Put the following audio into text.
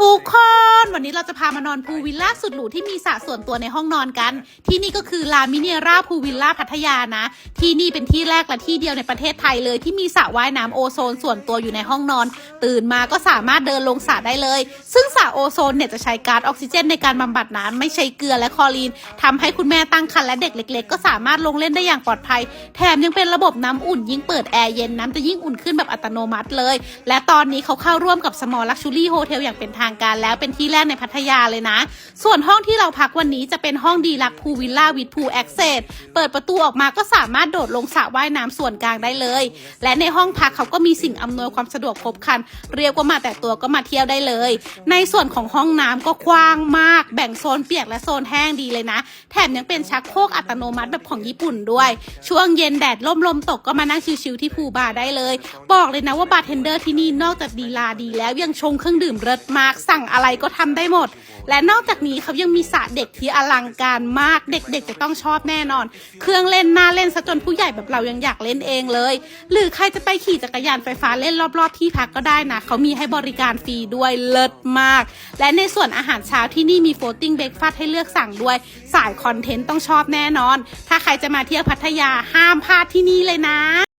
ทุกคนวันนี้เราจะพามานอนพูลวิลล่าสุดหรูที่มีสระส่วนตัวในห้องนอนกัน ที่นี่ก็คือลามิเนียราพูลวิลล่าพัทยานะ ที่นี่เป็นที่แรกและที่เดียวในประเทศไทยเลยที่มีสระว่ายน้ำโอโซนส่วนตัวอยู่ในห้องนอน ตื่นมาก็สามารถเดินลงสระได้เลย ซึ่งสระโอโซนเนี่ยจะใช้ก๊าซออกซิเจนในการบำบัดน้ำไม่ใช้เกลือและคลอรีนทำให้คุณแม่ตั้งครรภ์และเด็กเล็ก ๆ ก็สามารถลงเล่นได้อย่างปลอดภัย แถมยังเป็นระบบน้ำอุ่นยิ่งเปิดแอร์เย็นน้ำจะยิ่งอุ่นขึ้นแบบอัตโนมัติเลย และตอนนี้เขาเข้าร่วมกับ Small Luxury Hotel อย่างเป็นทางการแล้วเป็นที่แรกในพัทยาเลยนะ ส่วนห้องที่เราพักวันนี้จะเป็นห้องดีลักพูวิลล่าวิดพูแอคเซสเปิดประตูออกมาก็สามารถโดดลงสระว่ายน้ำส่วนกลางได้เลย และในห้องพักเขาก็มีสิ่งอำนวยความสะดวกครบครันเรียกว่ามาแต่ตัวก็มาเที่ยวได้เลย ในส่วนของห้องน้ำก็กว้างมาก แบ่งโซนเปียกและโซนแห้งดีเลยนะ แถมยังเป็นชักโครกอัตโนมัติแบบของญี่ปุ่นด้วย ช่วงเย็นแดดล่มลมตกก็มานั่งชิวๆที่พูบาร์ได้เลย บอกเลยนะว่าบาร์เทนเดอร์ที่นี่นอกจากดีลาดีแล้วยังชงเครื่องดื่มเลิศมาก สั่งอะไรก็ทำได้หมด และนอกจากนี้เขายังมีสระเด็กที่อลังการมาก เด็กๆจะต้องชอบแน่นอน เครื่องเล่นน่าเล่นซะจนผู้ใหญ่แบบเรายังอยากเล่นเองเลย หรือใครจะไปขี่จักรยานไฟฟ้าเล่นรอบๆที่พักก็ได้นะเขามีให้บริการฟรีด้วยเลิศมาก และในส่วนอาหารเช้าที่นี่มีโฟติ้งเบรกฟาสให้เลือกสั่งด้วย สายคอนเทนต์ต้องชอบแน่นอน ถ้าใครจะมาเที่ยวพัทยาห้ามพลาดที่นี่เลยนะ